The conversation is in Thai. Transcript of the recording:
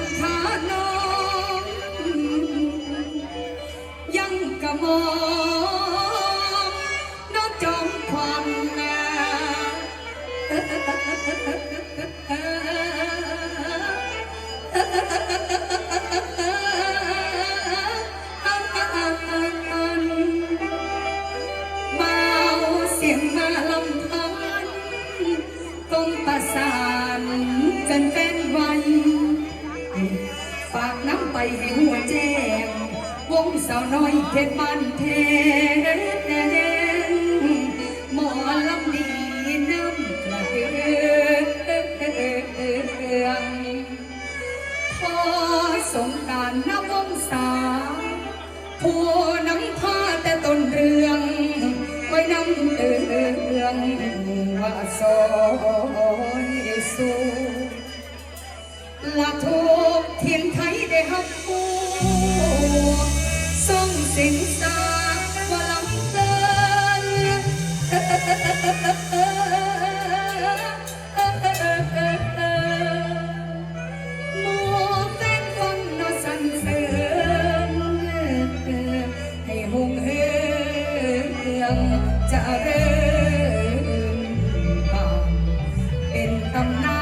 นทาน้องยังกะมองน้องจอมควันนาเน้อยเพชรบ้านแทนหมอลำดีน้ำกระเดืองพอสงการนวงศาผัวน้ำผ้าแต่ต้นเรื่องไว้น้ำเตืองว่าซอยสู้ sinh ra của lòng dân mùa phép con nó sẵn sớm hay hùng hương chợ rơm. Vào bên tâm nam